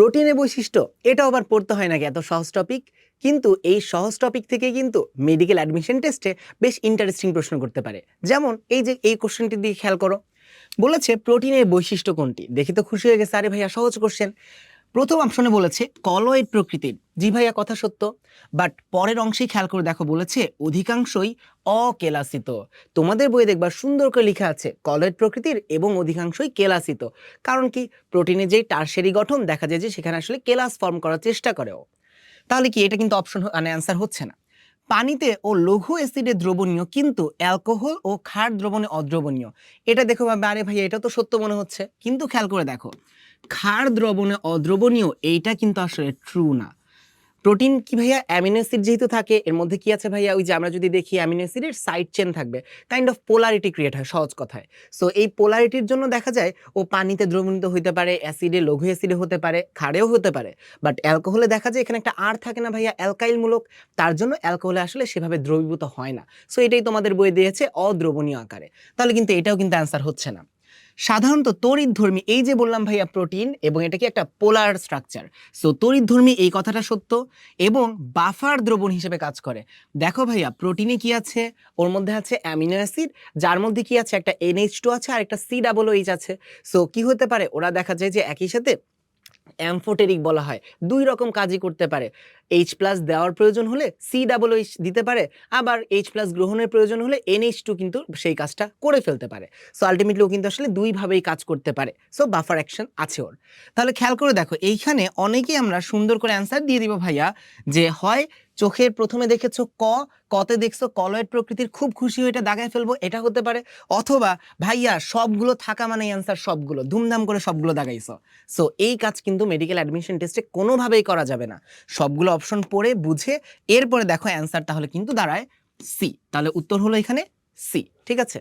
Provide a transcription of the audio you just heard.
প্রোটিনের বৈশিষ্ট্য এটা আবার পড়তে হয় নাকি? এত সহজ টপিক কিন্তু এই সহজ টপিক থেকে কিন্তু মেডিকেল অ্যাডমিশন টেস্টে বেশ ইন্টারেস্টিং প্রশ্ন করতে পারে। যেমন, এই যে এই কোশ্চেনটির দিকে খেয়াল করো। বলেছে, প্রোটিনের বৈশিষ্ট্য কোনটি? দেখে তো খুশি হয়ে গেছে, আরে ভাইয়া, সহজ কোশ্চেন প্রথম অপশনে বলেছে, কলয়েড প্রকৃতির। জি ভাইয়া, কথা সত্য। বাট পরের অংশেই খেয়াল করে দেখো বলেছে, অধিকাংশই অকেলাসিত। তোমাদের বইয়ে দেখবার সুন্দর করে লেখা আছে, কলয়েড প্রকৃতির এবং অধিকাংশই কেলাসিত। কারণ কি? প্রোটিনের যেই টার্সেরি গঠন দেখা যায় যে সেখানে আসলে কেলাস ফর্ম করার চেষ্টা করেও। তাহলে কি এটা কিন্তু অপশন মানে অ্যান্সার হচ্ছে না? পানিতে ও লঘু অ্যাসিডে দ্রবণীয় কিন্তু অ্যালকোহল ও ক্ষার দ্রবণে অদ্রবণীয়। এটা দেখো ভাবে আরে ভাই এটা তো সত্য মনে হচ্ছে। কিন্তু খেয়াল করে দেখো, ক্ষার দ্রবণে অদ্রবণীয়, এইটা কিন্তু আসলে ট্রু না। প্রোটিন কি ভাইয়া? অ্যামিনো অ্যাসিড যেহেতু থাকে, এর মধ্যে কি আছে ভাইয়া? ওই যে আমরা যদি দেখি অ্যামিনো অ্যাসিডের সাইড চেন থাকবে কাইন্ড অফ পোলারিটি ক্রিয়েট হয়, সহজ কথায়। সো এই পোলারিটির জন্য দেখা যায়, ও পানিতে দ্রবণীত হইতে পারে, অ্যাসিডে, লঘু অ্যাসিডে হতে পারে খাড়েও হতে পারে। বাট অ্যালকোহলে দেখা যায়, এখানে একটা আর থাকে না ভাইয়া অ্যালকাইলমূলক তার জন্য অ্যালকোহলে আসলে সেভাবে দ্রবীভূত হয় না। সো এটাই তোমাদের বই দিয়েছে, অদ্রবণীয় আকারে। তাহলে কিন্তু এটাও কিন্তু অ্যান্সার হচ্ছে না। সাধারণত তড়িৎধর্মী এই যে বললাম ভাইয়া প্রোটিন এবং এটা কি একটা পোলার স্ট্রাকচার? সো তড়িৎধর্মী এই কথাটা সত্য এবং বাফার দ্রবণ হিসেবে কাজ করে। দেখো ভাইয়া, প্রোটিনে কি আছে? ওর মধ্যে আছে অ্যামিনো অ্যাসিড, যার মধ্যে কি আছে? একটা এনএইচ টু আছে আর একটা সি ডাবল এইচ আছে। সো কি হতে পারে? ওরা দেখা যায় যে একই সাথে অ্যামফোটেরিক বলা হয়। দুই রকম কাজই করতে পারে। এইচ প্লাস দেওয়ার প্রয়োজন হলে সি ডাবল এইচ দিতে পারে। আবার এইচ প্লাস গ্রহণের প্রয়োজন হলে এনএইচ টু কিন্তু সেই কাজটা করে ফেলতে পারে। সো আলটিমেটলিও কিন্তু আসলে দুইভাবেই কাজ করতে পারে। সো বাফার অ্যাকশন আছে ওর। তাহলে খেয়াল করে দেখো, এইখানে অনেকেই আমরা সুন্দর করে অ্যান্সার দিয়ে দিব ভাইয়া যে হয় চোখের প্রথমে দেখেছ ক, কতে দেখছ কলয়েড প্রকৃতির খুব খুশি হয়ে এটা দাগায় ফেলব, এটা হতে পারে। অথবা, ভাইয়া, সবগুলো থাকা মানে অ্যান্সার সবগুলো, ধুমধাম করে সবগুলো দাগাইছো। সো এই কাজ কিন্তু মেডিকেল অ্যাডমিশন টেস্টে কোনোভাবেই করা যাবে না। সবগুলো অপশন পড়ে, বুঝে, এরপরে দেখো অ্যান্সার তাহলে কিন্তু দাঁড়ায় সি তাহলে উত্তর হলো এখানে সি ঠিক আছে?